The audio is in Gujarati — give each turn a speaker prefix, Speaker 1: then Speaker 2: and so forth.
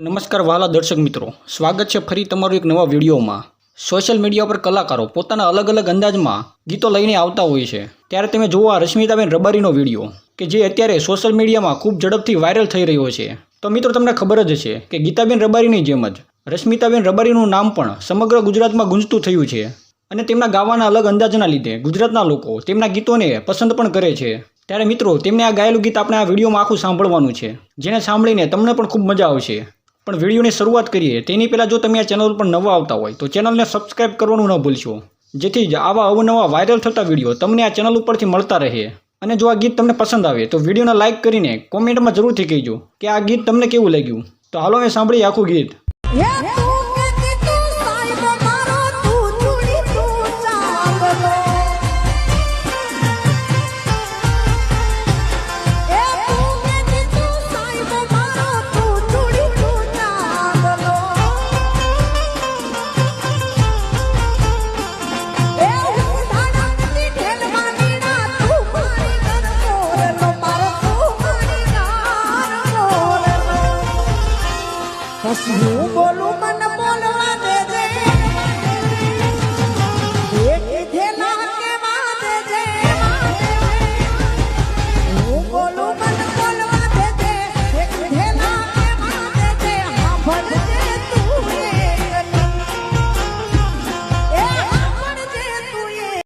Speaker 1: નમસ્કાર વાલા દર્શક મિત્રો. સ્વાગત છે ફરી તમારું એક નવા વિડીયોમાં. સોશિયલ મીડિયા પર કલાકારો પોતાના અલગ અલગ અંદાજમાં ગીતો લઈને આવતા હોય છે. ત્યારે તમે જુઓ આ રશ્મિતાબેન રબારીનો વીડિયો, કે જે અત્યારે સોશિયલ મીડિયામાં ખૂબ ઝડપથી વાયરલ થઈ રહ્યો છે. તો મિત્રો, તમને ખબર જ છે કે ગીતાબેન રબારીની જેમ જ રશ્મિતાબેન રબારીનું નામ પણ સમગ્ર ગુજરાતમાં ગુંજતું થયું છે. અને તેમના ગાવાના અલગ અંદાજના લીધે ગુજરાતના લોકો તેમના ગીતોને પસંદ પણ કરે છે. ત્યારે મિત્રો, તેમને આ ગાયેલું ગીત આપણે આ વિડીયોમાં આખું સાંભળવાનું છે. જેને સાંભળીને તમને પણ ખૂબ મજા આવશે. પણ વિડીયોની શરૂઆત કરીએ, તેની પહેલાં જો તમે આ ચેનલ પર નવા આવતા હોય, તો ચેનલને સબસ્ક્રાઈબ કરવાનું ન ભૂલશો. જેથી જ આવા અવનવા વાયરલ થતા વીડિયો તમને આ ચેનલ ઉપરથી મળતા રહે. અને જો આ ગીત તમને પસંદ આવે, તો વિડીયોને લાઇક કરીને કોમેન્ટમાં જરૂરથી કહેજો કે આ ગીત તમને કેવું લાગ્યું? તો હાલો મેં સાંભળીએ આખું ગીત.
Speaker 2: હું બોલું મન